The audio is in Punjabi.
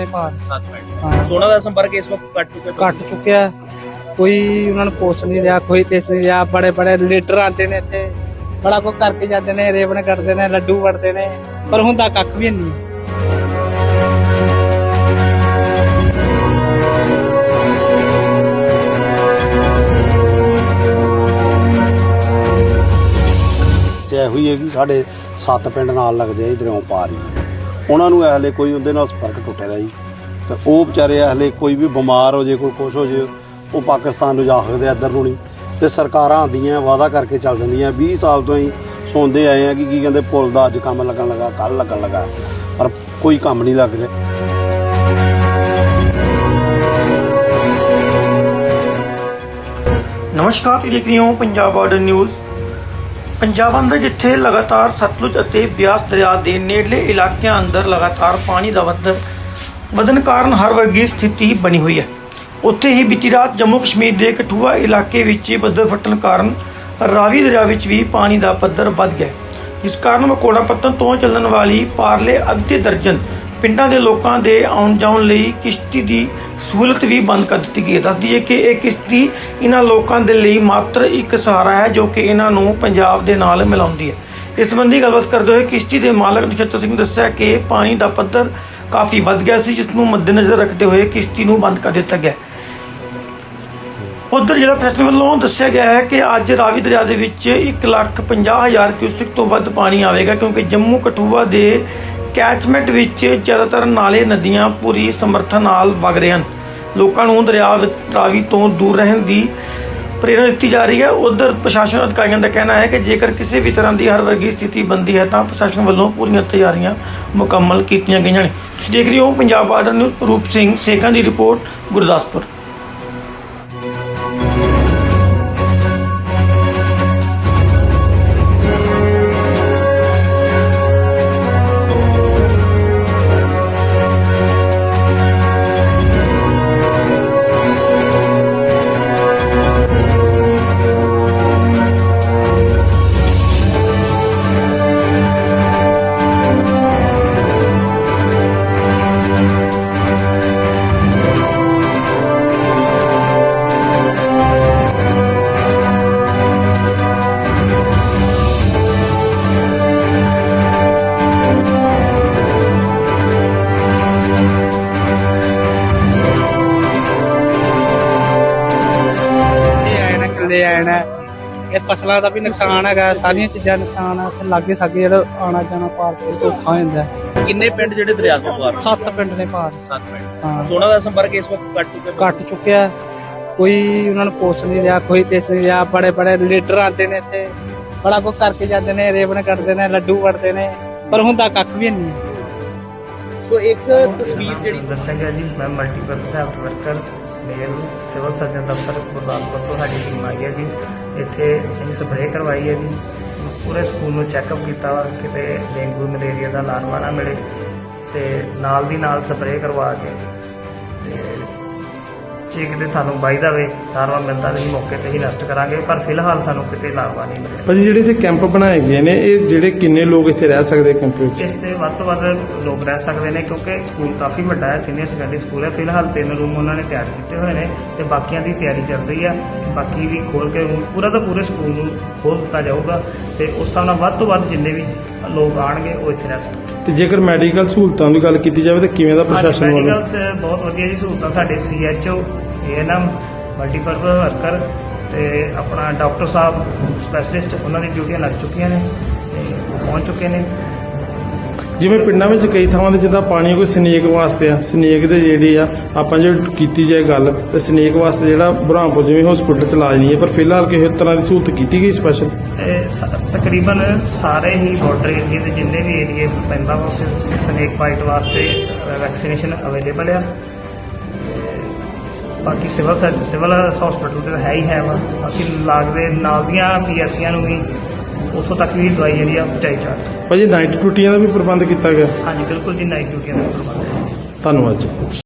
ਨੇ ਪਾਰ ਮਿੰਟ। ਸੋਨਾ ਦਾ ਸੰਪਰਕ ਇਸ ਵਕਤ ਕੱਟ ਚੁੱਕੇ ਕੱਟ ਚੁੱਕਿਆ। ਕੋਈ ਉਹਨਾਂ ਨੂੰ ਪੋਸ ਨਹੀਂ ਰਿਹਾ ਕੋਈ ਤਿਸ ਨਹੀਂ ਰਿਹਾ। ਬੜੇ ਬੜੇ ਲੀਡਰ ਆਉਂਦੇ ਨੇ ਇੱਥੇ। ਬੜਾ ਕੁਝ ਕਰਕੇ ਜਾਂਦੇ ਨੇ ਰੇਵਣ ਕੱਟਦੇ ਨੇ ਲੱਡੂ ਵੜਦੇ ਨੇ। ਪਰ ਹੁੰਦਾ ਕੱਖ ਵੀ ਨਹੀਂ। ਤੇ ਇਹੋ ਹੀ ਹੈ ਕਿ ਸਾਡੇ ਸੱਤ ਪਿੰਡ ਨਾਲ ਲੱਗਦੇ ਆ ਇਧਰੋਂ ਪਾਰ ਹੀ। ਉਹਨਾਂ ਨੂੰ ਇਹ ਹਲੇ ਕੋਈ ਉਹਦੇ ਨਾਲ ਸੰਪਰਕ ਟੁੱਟਿਆ ਦਾ ਜੀ। ਤੇ ਉਹ ਵਿਚਾਰੇ ਇਹ ਹਲੇ ਕੋਈ ਵੀ ਬਿਮਾਰ ਹੋ ਜੇ, ਕੋਈ ਕੁਛ ਹੋ ਜੇ, ਉਹ ਪਾਕਿਸਤਾਨ ਨੂੰ ਜਾ ਸਕਦੇ ਇੱਧਰ ਨੂੰ ਨਹੀਂ। ਤੇ ਸਰਕਾਰਾਂ ਆਉਂਦੀਆਂ ਵਾਅਦਾ ਕਰਕੇ ਚੱਲ ਜਾਂਦੀਆਂ। 20 ਸਾਲ ਤੋਂ ਹੀ ਸੁਣਦੇ ਆਏ ਆ ਕਿ ਕੀ ਕਹਿੰਦੇ, ਪੁਲ ਦਾ ਅੱਜ ਕੰਮ ਲੱਗਣ ਲੱਗਾ ਕੱਲ ਲੱਗਣ ਲੱਗਾ। ਪਰ ਕੋਈ ਕੰਮ ਨਹੀਂ ਲੱਗ ਰਿਹਾ। ਨਮਸਕਾਰ ਤੁਸੀਂ ਦੇਖ ਰਹੇ ਹੋ ਪੰਜਾਬ ਬਾਰਡਰ ਨਿਊਜ਼ ਪੰਜਾਬ ਅੰਦਰ ਜਿੱਥੇ ਲਗਾਤਾਰ ਸਤਲੁਜ ਅਤੇ ਬਿਆਸ ਦਰਿਆ ਦੇ ਨੇੜਲੇ ਇਲਾਕਿਆਂ ਅੰਦਰ ਲਗਾਤਾਰ ਪਾਣੀ ਦਾ ਵਧਣ ਵਧਣ ਕਾਰਨ ਹਰ ਵਰਗੀ ਸਥਿਤੀ ਬਣੀ ਹੋਈ ਹੈ ਉੱਥੇ ਹੀ ਬੀਤੀ ਰਾਤ ਜੰਮੂ ਕਸ਼ਮੀਰ ਦੇ ਕਠੂਆ ਇਲਾਕੇ ਵਿੱਚ ਬੱਦਲ ਫਟਣ ਕਾਰਨ ਰਾਵੀ ਦਰਿਆ ਵਿੱਚ ਵੀ ਪਾਣੀ ਦਾ ਪੱਧਰ ਵੱਧ ਗਿਆ ਹੈ। ਜਿਸ ਕਾਰਨ ਮਕੋੜਾ ਪੱਤਨ ਤੋਂ ਚੱਲਣ ਵਾਲੀ ਪਾਰਲੇ ਅੱਧੇ ਦਰਜਨ ਪਿੰਡਾਂ ਦੇ ਲੋਕਾਂ ਦੇ ਆਉਣ ਜਾਣ ਲਈ ਕਿਸ਼ਤੀ ਦੀ ਸਹੂਲਤ ਵੀ ਬੰਦ ਕਰ ਦਿੱਤੀ ਗਈ ਹੈ। ਦੱਸ ਦਈਏ ਕਿ ਇਹ ਕਿਸ਼ਤੀ ਇਹਨਾਂ ਲੋਕਾਂ ਦੇ ਲਈ ਮਾਤਰ ਇੱਕ ਸਹਾਰਾ ਹੈ ਜੋ ਕਿ ਇਹਨਾਂ ਨੂੰ ਪੰਜਾਬ ਦੇ ਨਾਲ ਮਿਲਾਉਂਦੀ ਹੈ। ਇਸ ਸੰਬੰਧੀ ਗੱਲਬਾਤ ਕਰਦੇ ਹੋਏ ਕਿਸ਼ਤੀ ਦੇ ਮਾਲਕ ਨਛੱਤਰ ਸਿੰਘ ਦੱਸਿਆ ਕਿ ਪਾਣੀ ਦਾ ਪੱਧਰ ਕਾਫੀ ਵੱਧ ਗਿਆ ਸੀ ਜਿਸ ਨੂੰ ਮੱਦੇਨਜ਼ਰ ਰੱਖਦੇ ਹੋਏ ਕਿਸ਼ਤੀ ਨੂੰ ਬੰਦ ਕਰ ਦਿੱਤਾ ਗਿਆ। ਉਧਰ ਜ਼ਿਲ੍ਹਾ ਪ੍ਰਸ਼ਾਸਨ ਵੱਲੋਂ ਦੱਸਿਆ ਗਿਆ ਹੈ ਕਿ ਅੱਜ ਰਾਵੀ ਦਰਿਆ ਦੇ ਵਿੱਚ 1,50,000 ਕਿਊਸੈਕ ਤੋਂ ਵੱਧ ਪਾਣੀ ਆਵੇਗਾ ਕਿਉਂਕਿ ਜੰਮੂ ਕਠੂਆ ਦੇ ਕੈਚਮੈਂਟ ਵਿੱਚ ਜ਼ਿਆਦਾਤਰ ਨਾਲੇ ਨਦੀਆਂ ਪੂਰੀ ਸਮਰੱਥਾ ਨਾਲ ਵਗ ਰਹੇ ਹਨ। ਲੋਕਾਂ ਨੂੰ ਦਰਿਆ ਰਾਵੀ ਤੋਂ ਦੂਰ ਰਹਿਣ ਦੀ ਪ੍ਰੇਰਣਾ ਦਿੱਤੀ ਜਾ ਰਹੀ ਹੈ। ਉਧਰ ਪ੍ਰਸ਼ਾਸਨ ਅਧਿਕਾਰੀਆਂ ਦਾ ਕਹਿਣਾ ਹੈ ਕਿ ਜੇਕਰ ਕਿਸੇ ਵੀ ਤਰ੍ਹਾਂ ਦੀ ਹਰ ਵਰਗੀ ਸਥਿਤੀ ਬਣਦੀ ਹੈ, ਤਾਂ ਪ੍ਰਸ਼ਾਸਨ ਵੱਲੋਂ ਪੂਰੀਆਂ ਤਿਆਰੀਆਂ ਮੁਕੰਮਲ ਕੀਤੀਆਂ ਗਈਆਂ ਨੇ। ਤੁਸੀਂ ਦੇਖ ਰਹੇ ਹੋ ਪੰਜਾਬ ਬਾਰਡਰ ਨਿਊਜ਼, ਰੂਪ ਸਿੰਘ ਸੇਖਾਂ ਦੀ ਰਿਪੋਰਟ, ਗੁਰਦਾਸਪੁਰ। ਆਏ ਨਾ ਇਹ ਫਸਲਾਂ ਦਾ ਵੀ ਨੁਕਸਾਨ ਹੈਗਾ ਸਾਰੀਆਂ ਚੀਜ਼ਾਂ ਦਾ ਨੁਕਸਾਨ ਆ ਇੱਥੇ ਲਾਗੇ ਸਾਗੇ ਜਿਹੜਾ ਆਣਾ ਜਾਣਾ ਪਾਰ ਤੋਂ ਔਖਾ ਹੋ ਜਾਂਦਾ ਹੈ। ਕਿੰਨੇ ਪਿੰਡ ਜਿਹੜੇ ਦਰਿਆ ਤੋਂ ਪਾਰ? ਸੱਤ ਪਿੰਡ ਨੇ ਪਾਰ। ਸੱਤ ਪਿੰਡ। ਹਾਂ। ਸੋਨਾ ਦਾ ਸੰਪਰਕ ਇਸ ਵਕਤ ਕੱਟ ਚੁੱਕੇ ਕੱਟ ਚੁੱਕਿਆ ਹੈ। ਕੋਈ ਉਹਨਾਂ ਨੂੰ ਪੋਸ ਨਹੀਂ ਰਿਹਾ ਕੋਈ ਤਿਸ ਨਹੀਂ ਰਿਹਾ। ਬੜੇ ਬੜੇ ਲੀਡਰ ਆਉਂਦੇ ਨੇ ਇੱਥੇ। ਬੜਾ ਕੁਝ ਕਰਕੇ ਜਾਂਦੇ ਨੇ ਰੇਵਣ ਕੱਟਦੇ ਨੇ ਲੱਡੂ ਵੜਦੇ ਨੇ। ਪਰ ਹੁੰਦਾ ਕੱਖ ਵੀ ਨਹੀਂ ਸੋ ਇੱਕ ਤਸਵੀਰ ਜਿਹੜੀ ਦੱਸਿਆ ਗਿਆ ਜੀ ਮੈਂ multipurpose health worker male civil surgeon ਦਫ਼ਤਰ ਗੁਰਦਾਸਪੁਰ ਤੋਂ ਸਾਡੀ ਟੀਮ ਆਈ ਹੈ ਜੀ। ਇੱਥੇ ਅਸੀਂ ਸਪਰੇਅ ਕਰਵਾਈ ਹੈ ਜੀ। ਪੂਰੇ ਸਕੂਲ ਨੂੰ ਚੈੱਕਅਪ ਕੀਤਾ ਵਾ, ਕਿਤੇ ਡੇਂਗੂ, ਮਲੇਰੀਆ ਦਾ ਲਾਰਵਾ ਨਾ ਮਿਲੇ ਤੇ ਨਾਲ ਦੀ ਨਾਲ ਸਪਰੇਅ ਕਰਵਾ ਕੇ ਤੇ ਜੇ ਕਿਤੇ ਸਾਨੂੰ ਬਾਈਦਾ ਵੇ ਲਾਰਵਾ ਮਿਲਦਾ ਨਹੀਂ ਮੌਕੇ ਤੇ ਹੀ ਨਸ਼ਟ ਕਰਾਂਗੇ। ਪਰ ਫਿਲਹਾਲ ਸਾਨੂੰ ਕਿਤੇ ਲਾਰਵਾ ਨਹੀਂ ਮਿਲਿਆ। ਭਾਜੀ ਜਿਹੜੇ ਇੱਥੇ ਕੈਂਪ ਬਣਾਏ ਗਏ ਨੇ ਇਹ ਜਿਹੜੇ ਕਿੰਨੇ ਲੋਕ ਇੱਥੇ ਰਹਿ ਸਕਦੇ ਕੈਂਪ ਵਿੱਚ? ਇਸ ਤੇ ਵੱਧ ਤੋਂ ਵੱਧ ਲੋਕ ਰਹਿ ਸਕਦੇ ਨੇ ਕਿਉਂਕਿ ਸਕੂਲ ਕਾਫੀ ਵੱਡਾ ਹੈ ਸੀਨੀਅਰ ਸੈਕੰਡਰੀ ਸਕੂਲ ਹੈ। ਫਿਲਹਾਲ ਤਿੰਨ ਰੂਮ ਉਹਨਾਂ ਨੇ ਤਿਆਰ ਕੀਤੇ ਹੋਏ ਨੇ ਤੇ ਬਾਕੀਆਂ ਦੀ ਤਿਆਰੀ ਚੱਲ ਰਹੀ ਆ ਬਾਕੀ ਵੀ ਖੋਲ ਕੇ ਪੂਰਾ ਦਾ ਪੂਰੇ ਸਕੂਲ ਨੂੰ ਖੋਲ ਦਿੱਤਾ ਜਾਊਗਾ ਤੇ ਉਸ ਹਿਸਾਬ ਨਾਲ ਵੱਧ ਤੋਂ ਵੱਧ ਜਿੰਨੇ ਵੀ ਲੋਕ ਆਣਗੇ ਉਹ ਇੱਥੇ ਰਹਿ ਸਕਦੇ ਤੇ ਜੇਕਰ ਮੈਡੀਕਲ ਸਹੂਲਤਾਂ ਦੀ ਗੱਲ ਕੀਤੀ ਜਾਵੇ ਤਾਂ ਕਿਵੇਂ ਦਾ ਪ੍ਰਸ਼ਾਸਨ ਵੱਲੋਂ? ਮੈਡੀਕਲ 'ਚ ਬਹੁਤ ਵਧੀਆ ਜੀ ਸਹੂਲਤਾਂ ਸਾਡੇ ਸੀਐਚਓ ਏਐਨਐਮ ਮਲਟੀਪਰਪਸ ਵਰਕਰ ਤੇ ਆਪਣਾ ਡਾਕਟਰ ਸਾਹਿਬ ਸਪੈਸ਼ਲਿਸਟ ਉਹਨਾਂ ਦੀ ਡਿਊਟੀਆਂ ਲੱਗ ਚੁੱਕੀਆਂ ਨੇ ਤੇ ਪਹੁੰਚ ਚੁੱਕੇ ਨੇ। ਜਿਵੇਂ ਪਿੰਡਾਂ ਵਿੱਚ ਕਈ ਥਾਵਾਂ ਤੇ ਜਿੱਦਾਂ ਪਾਣੀ ਕੋਈ ਸਨੇਕ ਵਾਸਤੇ ਆ, ਸਨੇਕ ਦੇ ਜਿਹੜੇ ਆ, ਆਪਾਂ ਜੇ ਕੀਤੀ ਜਾਏ ਗੱਲ, ਤੇ ਸਨੇਕ ਵਾਸਤੇ ਜਿਹੜਾ ਬੁਰਹਾਨਪੁਰ ਜਿਵੇਂ ਹਸਪੀਟਲ ਚ ਇਲਾਜ ਨਹੀਂ ਹੈ, ਪਰ ਫਿਲਹਾਲ ਕਿਸੇ ਤਰ੍ਹਾਂ ਦੀ ਸਹੂਲਤ ਕੀਤੀ ਗਈ ਸਪੈਸ਼ਲ ਤੇ ਸ- ਤਕਰੀਬਨ ਸਾਰੇ ਹੀ ਬਾਰਡਰ ਏਰੀਏ ਦੇ ਜਿੰਨੇ ਵੀ ਏਰੀਏ ਪੈਂਦਾ ਵਾ, ਉੱਥੇ ਸਨੇਕ ਬਾਈਟ ਵਾਸਤੇ ਵੈਕਸੀਨੇਸ਼ਨ ਅਵੇਲੇਬਲ ਆ। ਬਾਕੀ ਸਿਵਲ ਸਰ- ਸਿਵਲ ਹਸਪੀਟਲ ਤੇ ਹੈ ਹੀ ਹੈ ਵਾ। ਬਾਕੀ ਲਾਗਦੇ ਨਾਲ ਦੀਆਂ ਪੀਐਸਸੀਆਂ ਨੂੰ ਵੀ ਉੱਥੋਂ ਤੱਕ ਵੀ ਦਵਾਈ ਜਿਹੜੀ ਆ ਪਹੁੰਚਾਈ ਜਾ ਰਹੀ ਹੈ। ਭਾਜੀ ਨਾਈਟ ਡਿਊਟੀਆਂ ਦਾ ਵੀ ਪ੍ਰਬੰਧ ਕੀਤਾ ਗਿਆ। ਹਾਂਜੀ ਬਿਲਕੁਲ ਜੀ ਨਾਈਟ ਡਿਊਟੀਆਂ ਦਾ ਪ੍ਰਬੰਧ ਹੈ। ਧੰਨਵਾਦ ਜੀ।